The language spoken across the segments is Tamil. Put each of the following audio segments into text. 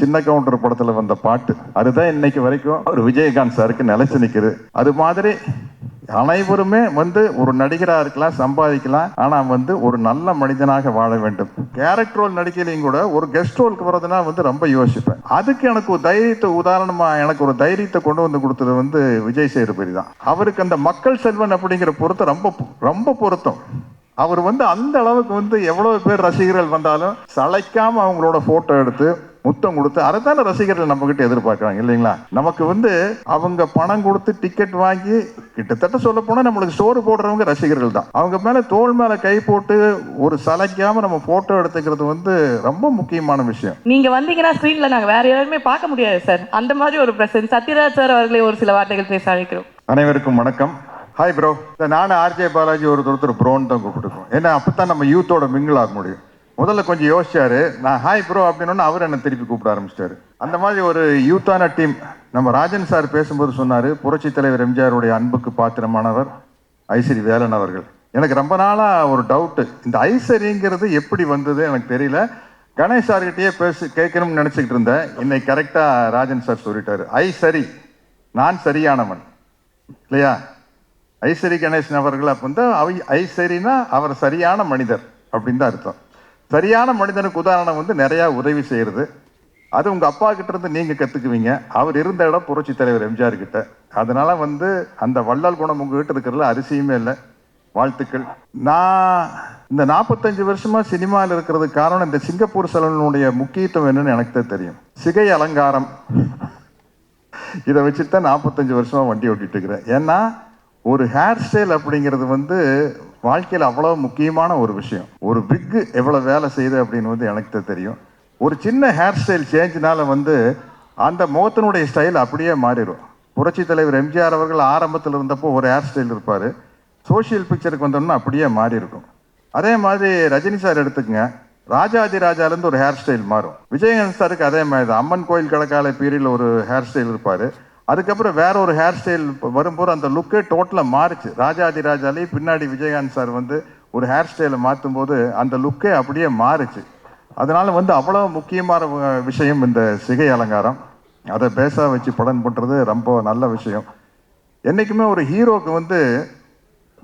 சின்ன கவுண்டர் படத்துல வந்த பாட்டு. அதுதான் இன்னைக்கு வரைக்கும் ஒரு விஜயகாந்த் சாருக்கு நிலைச்சு நிக்குது. அது மாதிரி அனைவருமே வந்து ஒரு நடிகராக இருக்கலாம் சம்பாதிக்கலாம். ஆனால் வந்து ஒரு நல்ல மனிதனாக வாழ வேண்டும். கேரக்டர் ரோல் நடிக்கலையும் கூட ஒரு கெஸ்ட் ரோலுக்கு வர்றதுனா வந்து ரொம்ப யோசிப்பேன். அதுக்கு எனக்கு ஒரு தைரியத்தை உதாரணமாக எனக்கு ஒரு தைரியத்தை கொண்டு வந்து கொடுத்தது வந்து விஜய் சேதுபதி தான். அவருக்கு அந்த மக்கள் செல்வன் அப்படிங்கிற பொருத்தம் ரொம்ப ரொம்ப பொருத்தம். அவர் வந்து அந்த அளவுக்கு வந்து எவ்வளவு பேர் ரசிகர்கள் வந்தாலும் சளைக்காம அவங்களோட போட்டோ எடுத்து முத்தம் கொடுத்து அதைத்தானே ரசிகர்கள் நம்ம கிட்ட எதிர்பார்க்கறாங்க இல்லைங்களா? நமக்கு வந்து அவங்க பணம் கொடுத்து டிக்கெட் வாங்கி கிட்டத்தட்ட சொல்ல போனா நம்மளுக்கு சோறு போடுறவங்க ரசிகர்கள் தான். அவங்க மேல தோள் மேல கை போட்டு ஒரு சளைக்காம நம்ம போட்டோ எடுத்துக்கிறது வந்து ரொம்ப முக்கியமான விஷயம். நீங்க வந்தீங்கன்னா ஸ்க்ரீன்ல நாங்க வேற யாருமே பார்க்க முடியாது சார் அந்த மாதிரி ஒரு பிரசன்ஸ் சத்யராஜ் சார் அவர்களை ஒரு சில வார்த்தைகள் பேச அழைக்கிறோம். அனைவருக்கும் வணக்கம். ஹாய் ப்ரோ நானும் ஆர்ஜே பாலாஜி ஒரு ஒருத்தர் ப்ரோன்னு தான் கூப்பிட்டுருக்கோம். ஏன்னா அப்பதான் நம்ம யூத்தோட மிங்கிள் ஆக முடியும். முதல்ல கொஞ்சம் யோசிச்சாரு. நான் ஹாய் ப்ரோ அப்படின்னு அவர் என்ன திருப்பி கூப்பிட ஆரம்பிச்சிட்டாரு. அந்த மாதிரி ஒரு யூத்தான டீம் நம்ம ராஜன் சார் பேசும்போது சொன்னாரு புரட்சி தலைவர் எம்ஜிஆருடைய அன்புக்கு பாத்திரமானவர் ஐஸ்வரி வேலன் அவர்கள். எனக்கு ரொம்ப நாளா ஒரு டவுட்டு இந்த ஐசரிங்கிறது எப்படி வந்தது எனக்கு தெரியல. கணேஷ் சார்கிட்டயே பேசி கேட்கணும்னு நினைச்சுக்கிட்டு இருந்தேன். இன்னைக்கு கரெக்டா ராஜன் சார் சொல்லிட்டாரு. ஐ சரி நான் சரியானவன். இல்லையா? ஐசரி கணேசன் அவர்கள் அப்போ வந்து ஐ சரினா அவர் சரியான மனிதர் அப்படின்னு தான் அர்த்தம். சரியான மனிதனுக்கு உதாரணம் வந்து நிறையா உதவி செய்கிறது அது உங்கள் அப்பா கிட்ட இருந்து நீங்க அவர் இருந்த இடம் புரட்சி தலைவர் எம்ஜிஆர் கிட்ட. அதனால் வந்து அந்த வள்ளல் குணம் உங்ககிட்ட இருக்கிறதுல அரிசியுமே இல்லை. வாழ்த்துக்கள். நான் இந்த நாற்பத்தஞ்சு வருஷமாக சினிமாவில் இருக்கிறதுக்கு காரணம் இந்த சிங்கப்பூர் சலனுடைய முக்கியத்துவம் என்னன்னு எனக்கு தான் தெரியும். சிகை அலங்காரம். இதை வச்சுட்டு தான் நாற்பத்தஞ்சு வருஷமாக வண்டி ஓட்டிகிட்டு இருக்கிறேன். ஏன்னா ஒரு ஹேர் ஸ்டைல் அப்படிங்கிறது வந்து வாழ்க்கையில் அவ்வளோ முக்கியமான ஒரு விஷயம். ஒரு விக்கு எவ்வளோ வேலை செய்யுது அப்படின்னு வந்து எனக்கு தெரியும். ஒரு சின்ன ஹேர் ஸ்டைல் சேஞ்சினால வந்து அந்த முகத்தினுடைய ஸ்டைல் அப்படியே மாறிடும். புரட்சி தலைவர் எம்ஜிஆர் அவர்கள் ஆரம்பத்தில் இருந்தப்போ ஒரு ஹேர் ஸ்டைல் இருப்பார். சோஷியல் பிக்சருக்கு வந்தோம்னா அப்படியே மாறி இருக்கும் அதே மாதிரி ரஜினி சார் எடுத்துக்கங்க. ராஜாதி ராஜாலேருந்து ஒரு ஹேர் ஸ்டைல் மாறும். விஜயகாந்த் சாருக்கு அதே மாதிரி தான். அம்மன் கோயில் கடற்காலை பீரியடில் ஒரு ஹேர் ஸ்டைல் இருப்பார். அதுக்கப்புறம் வேற ஒரு ஹேர் ஸ்டைல் வரும்போது அந்த லுக்கே டோட்டலாக மாறுச்சு. ராஜாதி ராஜாலே பின்னாடி விஜயகாந்த் சார் வந்து ஒரு ஹேர் ஸ்டைலை மாற்றும் போது அந்த லுக்கே அப்படியே மாறுச்சு. அதனால வந்து அவ்வளோ முக்கியமான விஷயம் இந்த சிகை அலங்காரம். அதை பேச வச்சு படம் பண்ணுறது ரொம்ப நல்ல விஷயம். என்றைக்குமே ஒரு ஹீரோக்கு வந்து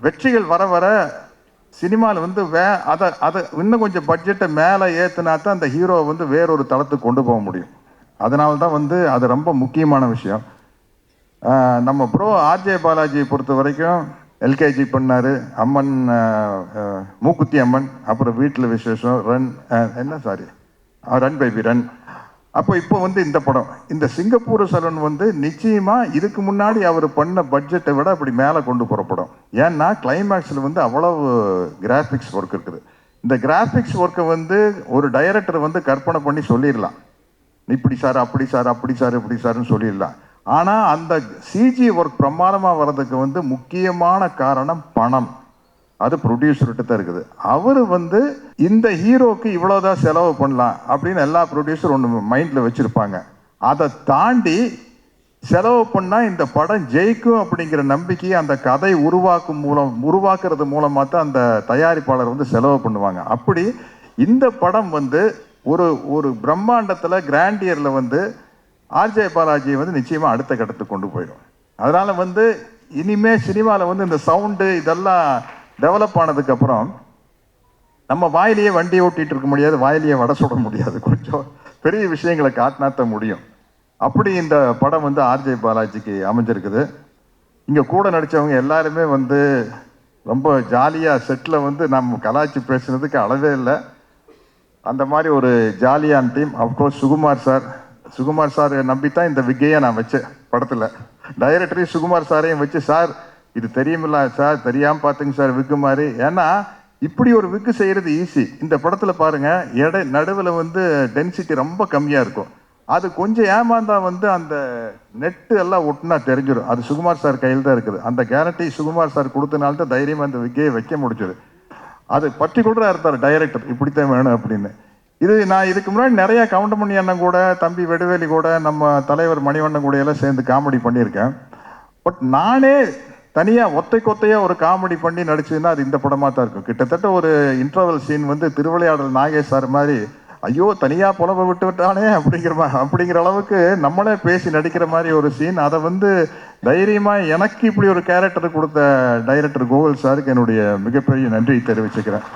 வெற்றிகள் வர வர சினிமாவில் வந்து வே அதை அதை இன்னும் கொஞ்சம் பட்ஜெட்டை மேலே ஏற்றுனா தான் அந்த ஹீரோவை வந்து வேறொரு தளத்துக்கு கொண்டு போக முடியும். அதனால தான் வந்து அது ரொம்ப முக்கியமான விஷயம். நம்ம ப்ரோ ஆர்ஜே பாலாஜியை பொறுத்த வரைக்கும் எல்கேஜி பண்ணார். அம்மன் மூக்குத்தி அம்மன் அப்புறம் வீட்டில் விசேஷம் ரன் என்ன சாரி ரன் பேபி ரன் அப்போ இப்போ வந்து இந்த படம். இந்த சிங்கப்பூர் சலூன் வந்து நிச்சயமாக இதுக்கு முன்னாடி அவர் பண்ண பட்ஜெட்டை விட அப்படி மேலே கொண்டு போகிற படம். ஏன்னா கிளைமேக்ஸில் வந்து அவ்வளவு கிராஃபிக்ஸ் ஒர்க் இருக்குது. இந்த கிராஃபிக்ஸ் ஒர்க்கை வந்து ஒரு டைரக்டர் வந்து கற்பனை பண்ணி சொல்லிடலாம். இப்படி சார் அப்படி சார் அப்படி சார் இப்படி சார்னு சொல்லிடலாம். ஆனால் அந்த சிஜி ஒர்க் பிரமாதமாக வர்றதுக்கு வந்து முக்கியமான காரணம் பணம். அது ப்ரொடியூசர்கிட்ட தான் இருக்குது. அவர் வந்து இந்த ஹீரோக்கு இவ்வளோதான் செலவு பண்ணலாம் அப்படின்னு எல்லா ப்ரொடியூசர் ஒன்று மைண்டில் வச்சுருப்பாங்க. அதை தாண்டி செலவு பண்ணால் இந்த படம் ஜெயிக்கும் அப்படிங்கிற நம்பிக்கையை அந்த கதை உருவாக்கும் மூலம் உருவாக்குறது மூலமாக தான் அந்த தயாரிப்பாளர் வந்து செலவு பண்ணுவாங்க. அப்படி இந்த படம் வந்து ஒரு ஒரு பிரம்மாண்டத்தில் கிராண்டியரில் வந்து ஆர்ஜே பாலாஜியை வந்து நிச்சயமாக அடுத்த கட்டத்துக்கு கொண்டு போயிடும். அதனால் வந்து இனிமேல் சினிமாவில் வந்து இந்த சவுண்டு இதெல்லாம் டெவலப் ஆனதுக்கப்புறம் நம்ம வாயிலேயே வண்டி ஓட்டிகிட்டு இருக்க முடியாது வாயிலேயே வடை சுட முடியாது. கொஞ்சம் பெரிய விஷயங்களை காட்டினாத்த முடியும். அப்படி இந்த படம் வந்து ஆர்ஜே பாலாஜிக்கு அமைஞ்சிருக்குது. இங்கே கூட நடித்தவங்க எல்லாருமே வந்து ரொம்ப ஜாலியாக செட்டில் வந்து நம்ம கலாய்ச்சி பேசுனதுக்கு அளவே இல்லை. அந்த மாதிரி ஒரு ஜாலியான team of course Sukumar sir Sukumar sir நம்பித்தான் இந்த விக்கையை நான் வச்சேன் படத்தில். டைரக்டரையும் சுகுமார் சாரையும் வச்சு சார் இது தெரியுமில்ல சார் தெரியாமல் பார்த்துங்க சார் விக்கு மாதிரி. ஏன்னா இப்படி ஒரு விக்கு செய்கிறது ஈஸி இந்த படத்தில் பாருங்கள் எடை நடுவில் வந்து டென்சிட்டி ரொம்ப கம்மியாக இருக்கும். அது கொஞ்சம் ஏமாந்தா வந்து அந்த நெட்டு எல்லாம் ஒட்டுனா தெரிஞ்சிடும் அது சுகுமார் சார் கையில் தான் இருக்குது. அந்த கேரண்டி சுகுமார் சார் கொடுத்தனால்தான் தைரியமாக அந்த விக்கையை வைக்க முடிச்சது அது பர்டிகுலராக இருந்தார் டைரக்டர் இப்படித்தான் வேணும் அப்படின்னு. இது நான் இதுக்கு முன்னாடி நிறைய கவுண்டமணி அண்ணன் கூட தம்பி வெடுவேலி கூட நம்ம தலைவர் மணிவண்ணன் கூட எல்லாம் சேர்ந்து காமெடி பண்ணியிருக்கேன். பட் நானே தனியாக ஒத்தை கொத்தையாக ஒரு காமெடி பண்ணி நடிச்சதுன்னா அது இந்த படமாக தான் இருக்கும். கிட்டத்தட்ட ஒரு இன்டர்வல் சீன் வந்து திருவிளையாடல் நாகேஷ் சார் மாதிரி ஐயோ தனியாக புலவை விட்டு விட்டானே அப்படிங்கிற அப்படிங்கிற அளவுக்கு நம்மளே பேசி நடிக்கிற மாதிரி ஒரு சீன் அதை வந்து தைரியமாக எனக்கு இப்படி ஒரு கேரக்டர் கொடுத்த டைரக்டர் கோகுல் சாருக்கு என்னுடைய மிகப்பெரிய நன்றி தெரிவிச்சுக்கிறேன்.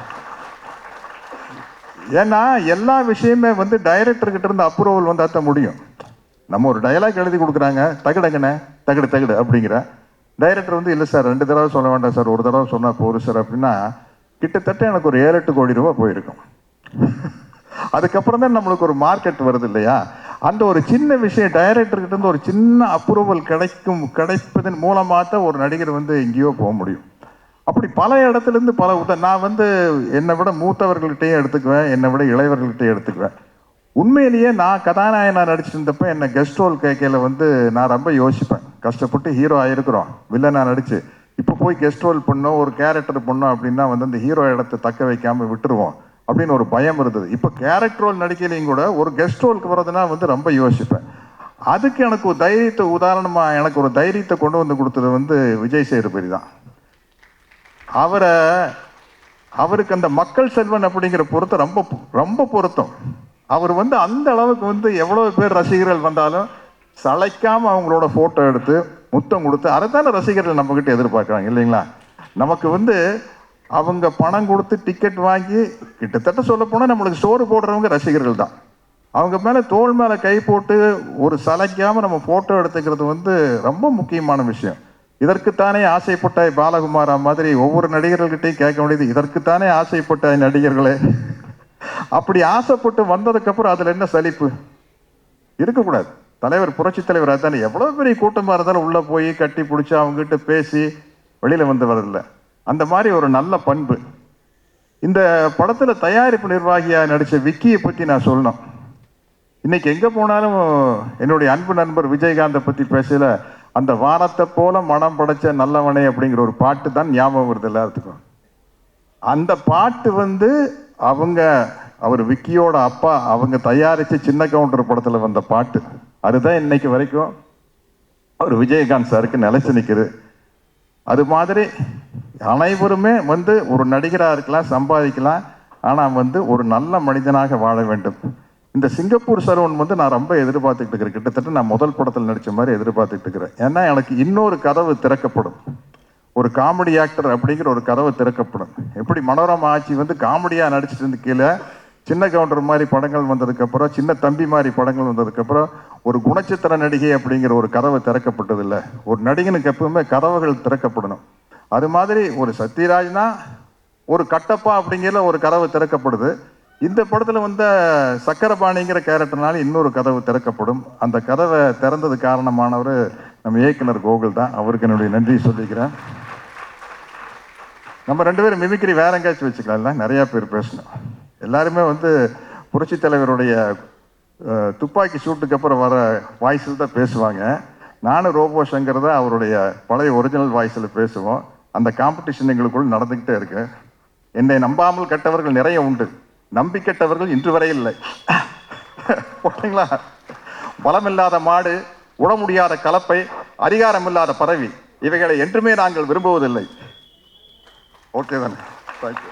ஏன்னா எல்லா விஷயமே வந்து டைரக்டர்கிட்ட இருந்து அப்ரூவல் வந்தால் தான் முடியும். நம்ம ஒரு டயலாக் எழுதி கொடுக்குறாங்க தகடங்கண்ணே தகடு தகடு அப்படிங்கிற. டைரக்டர் வந்து இல்லை சார் ரெண்டு தடவை சொல்ல வேண்டாம் சார். ஒரு தடவை சொன்னால் போதும் சார் அப்படின்னா கிட்டத்தட்ட எனக்கு ஒரு ஏழு எட்டு கோடி ரூபா போயிருக்கும். அதுக்கப்புறம் தான் நம்மளுக்கு ஒரு மார்க்கெட் வருது இல்லையா? அந்த ஒரு சின்ன விஷயம் டைரக்டர்கிட்ட இருந்து ஒரு சின்ன அப்ரூவல் கிடைக்கும் கிடைப்பதன் மூலமாக தான் ஒரு நடிகர் வந்து எங்கேயோ போக முடியும். அப்படி பல இடத்துல இருந்து பல உத நான் வந்து என்னை விட மூத்தவர்கள்கிட்டயும் எடுத்துக்குவேன் என்னை விட இளையவர்கள்கிட்டயும் எடுத்துக்குவேன். உண்மையிலேயே நான் கதாநாயகனா நடிச்சிருந்தப்ப என்னை கெஸ்ட் ரோல் கேட்கல வந்து நான் ரொம்ப யோசிப்பேன். கஷ்டப்பட்டு ஹீரோ ஆகிருக்கிறோம் வில்லனா நடிச்சு. இப்போ போய் கெஸ்ட் ரோல் பண்ணோம் ஒரு கேரக்டர் பண்ணோம் அப்படின்னா வந்து அந்த ஹீரோ இடத்தை தக்க வைக்காமல் விட்டுருவோம் அப்படின்னு ஒரு பயம் இருந்தது. இப்போ கேரக்டர் ரோல் நடிக்கலையும் கூட ஒரு கெஸ்ட் ரோலுக்கு வரதுனா வந்து ரொம்ப யோசிப்பேன். அதுக்கு எனக்கு ஒரு தைரியத்தை உதாரணமாக எனக்கு ஒரு தைரியத்தை கொண்டு வந்து கொடுத்தது வந்து விஜய் சேதுபதி தான். அவரை அவருக்கு அந்த மக்கள் செல்வன் அப்படிங்கிற பொருத்தம் ரொம்ப ரொம்ப பொருத்தம். அவர் வந்து அந்த அளவுக்கு வந்து எவ்வளோ பேர் ரசிகர்கள் வந்தாலும் சளைக்காமல் அவங்களோட ஃபோட்டோ எடுத்து முத்தம் கொடுத்து அதைத்தானே ரசிகர்கள் நம்மக்கிட்ட எதிர்பார்க்குறாங்க இல்லைங்களா? நமக்கு வந்து அவங்க பணம் கொடுத்து டிக்கெட் வாங்கி கிட்டத்தட்ட சொல்லப்போனால் நம்மளுக்கு சோறு போடுறவங்க ரசிகர்கள் தான். அவங்க மேலே தோள் மேலே கை போட்டு ஒரு சளைக்காமல் நம்ம ஃபோட்டோ எடுத்துக்கிறது வந்து ரொம்ப முக்கியமான விஷயம். இதற்குத்தானே ஆசைப்பட்ட பாலகுமாரா மாதிரி ஒவ்வொரு நடிகர்கள்கிட்டையும் கேட்க முடியுது இதற்குத்தானே ஆசைப்பட்ட நடிகர்களே. அப்படி ஆசைப்பட்டு வந்ததுக்கப்புறம் அதில் என்ன சலிப்பு? இருக்கக்கூடாது. தலைவர் புரட்சி தலைவர் அதானே. எவ்வளோ பெரிய கூட்டமாக இருந்தாலும் உள்ளே போய் கட்டி பிடிச்சி அவங்க கிட்ட பேசி வெளியில் வந்து வரதில்லை அந்த மாதிரி ஒரு நல்ல பண்பு. இந்த படத்தில் தயாரிப்பு நிர்வாகியாக நடித்த விக்கியை பற்றி நான் சொல்லணும். இன்றைக்கி எங்கே போனாலும் என்னுடைய அன்பு நண்பர் விஜயகாந்தை பற்றி பேசல அந்த வானத்தை போல மனம் படைச்ச நல்லவனே அப்படிங்கிற ஒரு பாட்டு தான் ஞாபகம் வருது எல்லாத்துக்கும். அந்த பாட்டு வந்து அவங்க அவர் விக்கியோட அப்பா அவங்க தயாரித்த சின்ன கவுண்டர் படத்தில் வந்த பாட்டு. அதுதான் இன்னைக்கு வரைக்கும் அவர் விஜயகாந்த் சாருக்கு நிலைச்சு நிற்குது அது மாதிரி அனைவருமே வந்து ஒரு நடிகராக இருக்கலாம் சம்பாதிக்கலாம் ஆனால் வந்து ஒரு நல்ல மனிதனாக வாழ வேண்டும். இந்த சிங்கப்பூர் சரவண் வந்து நான் ரொம்ப எதிர்பார்த்துக்கிட்டு இருக்கிறேன். கிட்டத்தட்ட நான் முதல் படத்தில் நடித்த மாதிரி எதிர்பார்த்துக்கிட்டு இருக்கிறேன். ஏன்னா எனக்கு இன்னொரு கதவு திறக்கப்படும். ஒரு காமெடி ஆக்டர் அப்படிங்கிற ஒரு கதவு திறக்கப்படும். எப்படி மனோரமா ஆட்சி வந்து காமெடியாக நடிச்சிட்டு இருந்து கீழே சின்ன கவுண்டர் மாதிரி படங்கள் வந்ததுக்கப்புறம் சின்ன தம்பி மாதிரி படங்கள் வந்ததுக்கப்புறம் ஒரு குணச்சித்திர நடிகை அப்படிங்கிற ஒரு கதவு திறக்கப்பட்டது இல்லை ஒரு நடிகனுக்கு எப்பவுமே கதவுகள் திறக்கப்படணும். அது மாதிரி ஒரு சத்யராஜ்னா ஒரு கட்டப்பா அப்படிங்கிற ஒரு கதவு திறக்கப்படுது. இந்த படத்தில் வந்த சக்கரபாணிங்கிற கேரக்டர்னால இன்னொரு கதவு திறக்கப்படும். அந்த கதவை திறந்தது காரணமானவர் நம்ம இயக்குனர் கோகுல் தான். அவருக்கு என்னுடைய நன்றி சொல்லிக்கிறேன். நம்ம ரெண்டு பேரும் மிமிக்ரி வேற எங்கேயாச்சும் வச்சுக்கலாம்ல நிறையா பேர் பேசணும். எல்லாருமே வந்து புரட்சி தலைவருடைய துப்பாக்கி சூட்டுக்கு அப்புறம் வர வாய்ஸில் தான் பேசுவாங்க. நானும் ரோபோ சங்கர் தான் அவருடைய பழைய ஒரிஜினல் வாய்ஸில் பேசுவோம். அந்த காம்படிஷன் எங்களுக்குள் நடந்துக்கிட்டே இருக்கு. என்னை நம்பாமல் கெட்டவர்கள் நிறைய உண்டு. நம்பிக்கட்டவர்கள் இன்று வரை இல்லை. ஓகேங்களா? பலமில்லாத மாடு உட முடியாத கலப்பை அதிகாரமில்லாத பதவி இவைகளை என்றுமே நாங்கள் விரும்புவதில்லை. ஓகே தானே? தேங்க்யூ